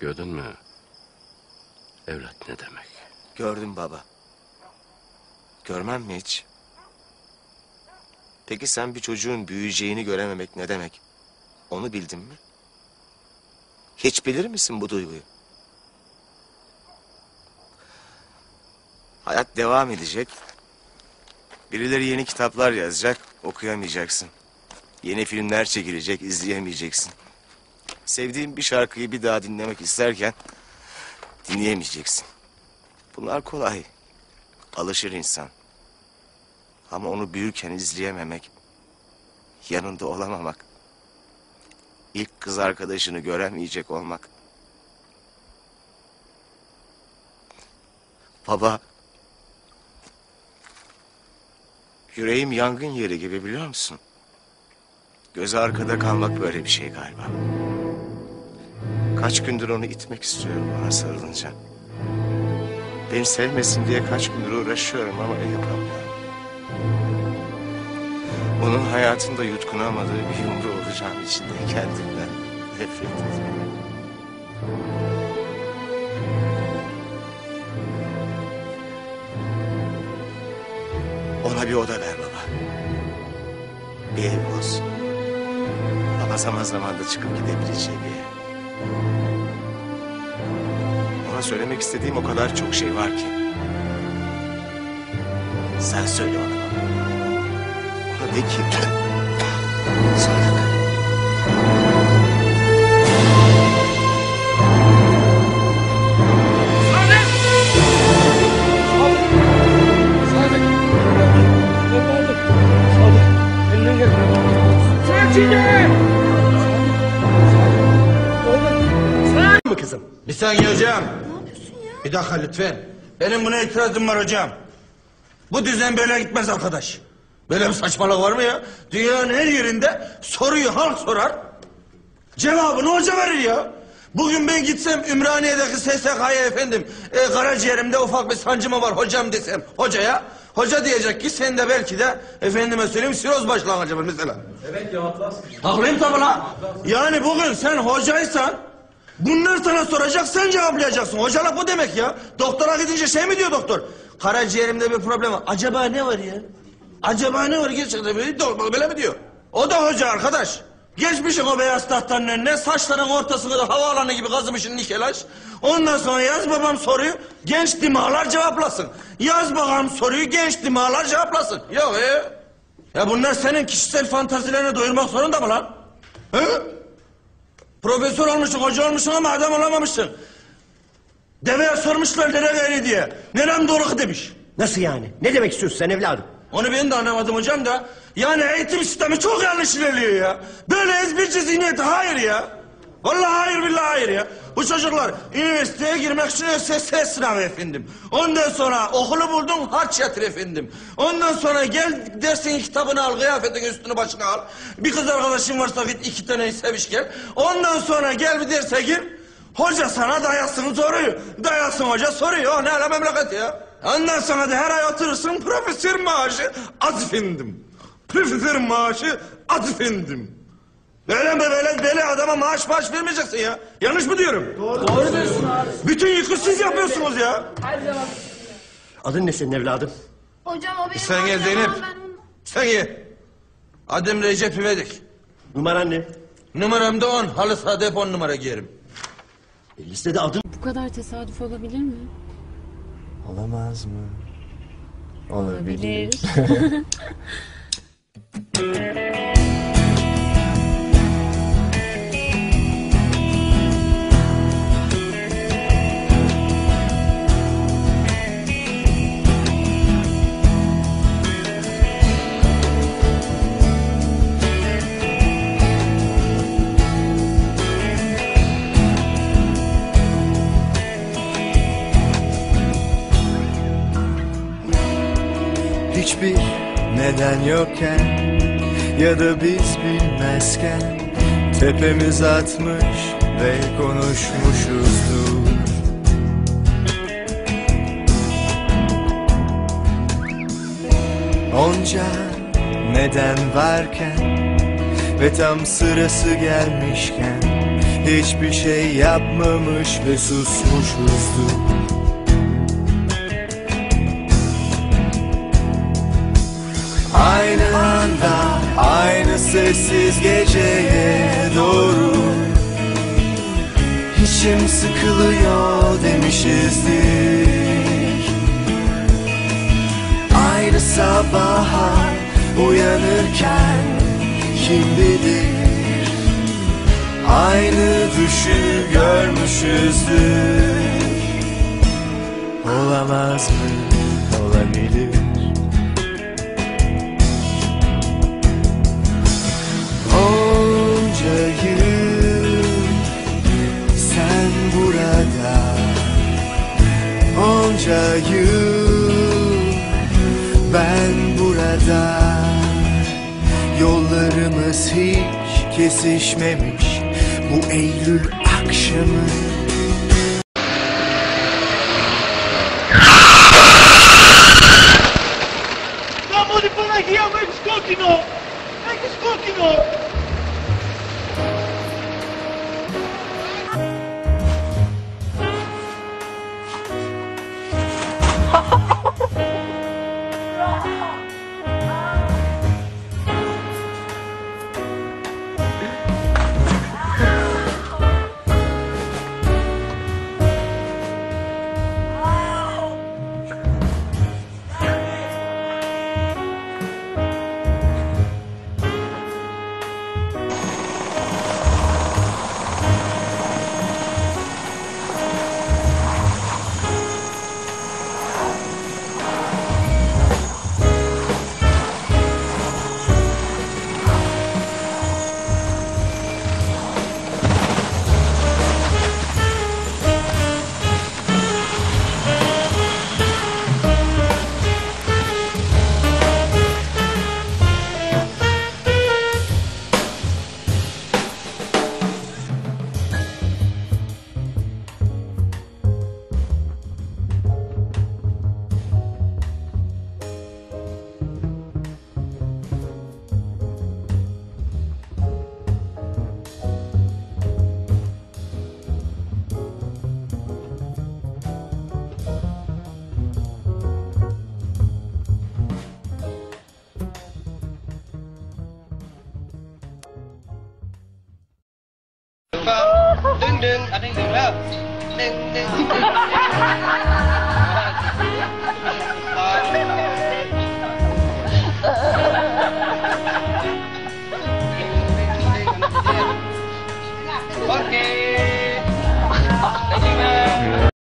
Gördün mü? Evlat ne demek? Gördüm baba. Görmem mi hiç? Peki sen bir çocuğun büyüyeceğini görememek ne demek? Onu bildin mi? Hiç bilir misin bu duyguyu? Hayat devam edecek. Birileri yeni kitaplar yazacak, okuyamayacaksın. Yeni filmler çekilecek, izleyemeyeceksin. Sevdiğin bir şarkıyı bir daha dinlemek isterken dinleyemeyeceksin. Bunlar kolay. Alışır insan. Ama onu büyürken izleyememek, yanında olamamak, ilk kız arkadaşını göremeyecek olmak. Baba, yüreğim yangın yeri gibi biliyor musun? Gözü arkada kalmak böyle bir şey galiba. Kaç gündür onu itmek istiyorum ona sarılınca. Beni sevmesin diye kaç gündür uğraşıyorum ama yapamıyorum. Onun hayatında yutkunamadığı bir yumru olacağım içinde kendimden nefret ediyorum. Ona bir oda ver baba. Bir ev olsun. Ama zaman zaman da çıkıp gidebileceği bir ev. Ona söylemek istediğim o kadar çok şey var ki. Sen söyle ona. Ona de ki... Sadık. Kızım? Bir saniye hocam. Bir dakika lütfen. Benim buna itirazım var hocam. Bu düzen böyle gitmez arkadaş. Böyle bir saçmalık var mı ya? Dünyanın her yerinde soruyu halk sorar. Cevabını hoca verir ya. Bugün ben gitsem Ümraniye'deki SSK'ya efendim e, karaciğerimde ufak bir sancımı var hocam desem hocaya. Hoca diyecek ki sen de belki de efendime söyleyeyim siroz başlangıcı mesela. Evet cevaplasın. Haklıyım tabii la. Yani bugün sen hocaysan bunlar sana soracak sen cevaplayacaksın. Hocalık bu demek ya. Doktora gidince şey mi diyor doktor? Karaciğerimde bir problem var. Acaba ne var ya? Acaba ne var gerçekten böyle böyle mi diyor? O da hoca arkadaş. Geçmişin o beyaz tahtanın önüne saçların ortasını da havaalanı gibi kazımışın nikelaş. Ondan sonra yaz babam soruyu genç dimağlar cevaplasın. Yaz babam soruyu genç dimağlar cevaplasın. Yok e. Ya bunlar senin kişisel fantazilerini doyurmak zorunda mı lan? He? Profesör olmuşsun, hoca olmuşsun ama adam olamamışsın. Deveye sormuşlar nere gayri diye. Nerem doğru demiş. Nasıl yani? Ne demek istiyorsun sen evladım? Onu ben de anlamadım hocam da. Yani eğitim sistemi çok yanlış ilerliyor ya. Böyle ezberci zihniyeti hayır ya. Vallahi hayır billahi hayır ya. Bu çocuklar üniversiteye girmek için ÖSS sınavı efendim. Ondan sonra okulu buldun harç yatır efendim. Ondan sonra gel dersin kitabını al kıyafetin üstünü başına al. Bir kız arkadaşın varsa git iki tane seviş gel. Ondan sonra gel bir derse gir. Hoca sana dayasını soruyor. Dayasın hoca soruyor. Ne ala memleket ya. Ondan sonra da her ay oturursun profesör maaşı az efendim. Profesör maaşı az efendim. Böyle mi böyle böyle adama maaş maaş vermeyeceksin ya. Yanlış mı diyorum? Doğru. Doğru diyorsun abi. Bütün yükü siz yapıyorsunuz ya. Adın ne senin evladım? Hocam o benim Sen gel Zeynep. ben Sen ye. Adım Recep İvedik. Numaran ne? Numaram da on. Halı sahada hep on numara giyerim. E, listede adın Bu kadar tesadüf olabilir mi? Olamaz mı? Olabilir. Bilir. Hiçbir neden yokken ya da biz bilmezken tepemiz atmış ve konuşmuşuzdur. Onca neden varken ve tam sırası gelmişken Hiçbir şey yapmamış ve susmuşuzdur Aynı anda aynı sessiz geceye doğru. İçim sıkılıyor demişizdir. Aynı sabaha uyanırken kim bilir? Aynı düşü görmüşüzdür. Olamaz mı? Olabilir Yıl ben burada Yollarımız hiç kesişmemiş. Bu Eylül akşamı. Siamo para aqui, a gente continua! A Ha ha ha! ถึงแล้วหนึ่งหนึ่ง